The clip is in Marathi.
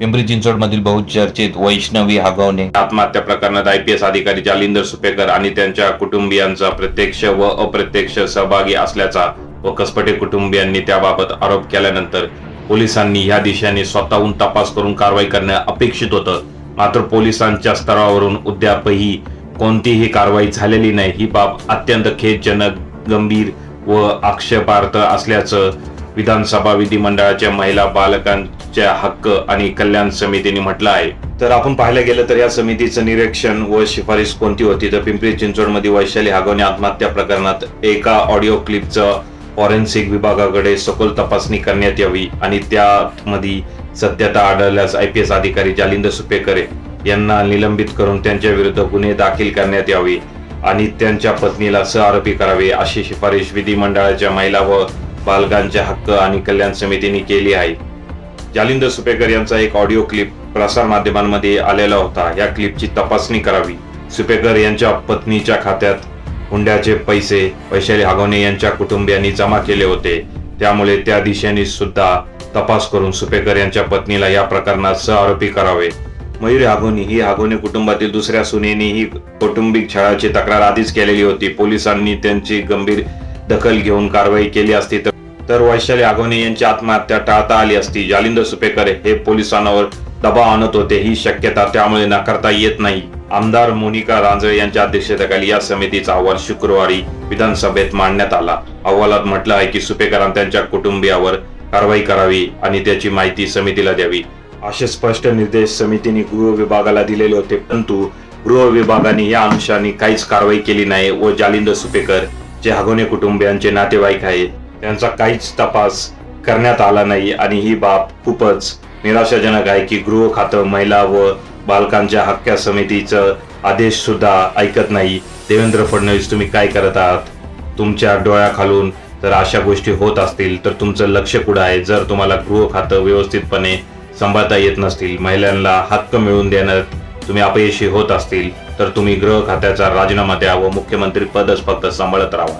पिंपरी चिंचवडमधील बहुचर्चित वैष्णवी हागवणे आत्महत्या प्रकरणात आय पी एस अधिकारी जालिंदर सुपेकर आणि त्यांच्या कुटुंबियांचा प्रत्यक्ष व अप्रत्यक्ष सहभागी असल्याचा व कसपटे कुटुंबियांनी त्याबाबत आरोप केल्यानंतर पोलिसांनी या दिशेने स्वतःहून तपास करून कारवाई करणे अपेक्षित होतं. मात्र पोलिसांच्या स्तरावरून अद्यापही कोणतीही कारवाई झालेली नाही. ही बाब अत्यंत खेदजनक गंभीर व आक्षेपार्थ असल्याचं विधानसभा विधिमंडळाच्या महिला बालकांच्या हक्क आणि कल्याण समितीने म्हटलं आहे. तर आपण पाहायला गेलं तर या समितीचं निरीक्षण व शिफारस कोणती होती? तर पिंपरी चिंचवडमध्ये वैशाली हागवणे आत्महत्या प्रकरणात एका ऑडिओ क्लिपचं फॉरेन्सिक विभागाकडे सखोल तपासणी करण्यात यावी आणि त्यामध्ये सत्यता आढळल्यास आय पी एस अधिकारी जालिंद सुपेकर यांना निलंबित करून त्यांच्या विरुद्ध गुन्हे दाखल करण्यात यावे आणि त्यांच्या पत्नीला सहआरोपी करावे अशी शिफारस विधिमंडळाच्या महिला व बालकांच्या हक्क आणि कल्याण समितीने केली आहे. जालिंद सुपेकर यांचा एक ऑडिओ क्लिप प्रसार माध्यमांमध्ये आलेला होता. या क्लिपची तपासणी करावी. सुपेकर यांच्या पत्नीच्या खात्यात हुंड्याचे पैसे वैशाली हागवणे यांच्या कुटुंबियांनी जमा केले होते. त्यामुळे त्या दिशेने सुद्धा तपास करून सुपेकर यांच्या पत्नीला या प्रकरणात सहआरोपी करावे. मयुरी हागोनी ही हागोने कुटुंबातील दुसऱ्या सुनेनी ही कौटुंबिक छळाची तक्रार आधीच केलेली होती. पोलिसांनी त्यांची गंभीर दखल घेऊन कारवाई केली असती तर वैशाली आघोणे यांची आत्महत्या टाळता आली असती. जालिंदर सुपेकर हे पोलिसांवर दबाव आणत होते. ही शक्यता त्यामुळे नाकारता येत नाही. आमदार मोनिका रांजळे यांच्या अध्यक्षतेखाली या समितीचा अहवाल शुक्रवारी विधानसभेत मांडण्यात आला. अहवालात म्हटलं आहे की सुपेकरां त्यांच्या कुटुंबियावर कारवाई करावी आणि त्याची माहिती समितीला द्यावी. असे स्पष्ट निर्देश समितीने गृह विभागाला दिलेले होते. परंतु गृह विभागाने या अनुषाने काहीच कारवाई केली नाही व जालिंद सुपेकर जे हागोने कुटुंबियांचे नातेवाईक आहेत त्यांचा काहीच तपास करण्यात आला नाही आणि ही बाब खूपच निराशाजनक आहे की गृह खातं महिला व बालकांच्या हक्क्या समितीचं आदेश सुद्धा ऐकत नाही. देवेंद्र फडणवीस तुम्ही काय करत आहात? तुमच्या डोळ्याखालून जर अशा गोष्टी होत असतील तर तुमचं लक्ष कुठं आहे? जर तुम्हाला गृह खातं व्यवस्थितपणे सांभाळता येत नसतील महिलांना हक्क मिळवून देण्यात तुम्ही अपयशी होत असतील तर तुम्ही गृह खात्याचा राजीनामा द्या व मुख्यमंत्री पदच फक्त सांभाळत राहा.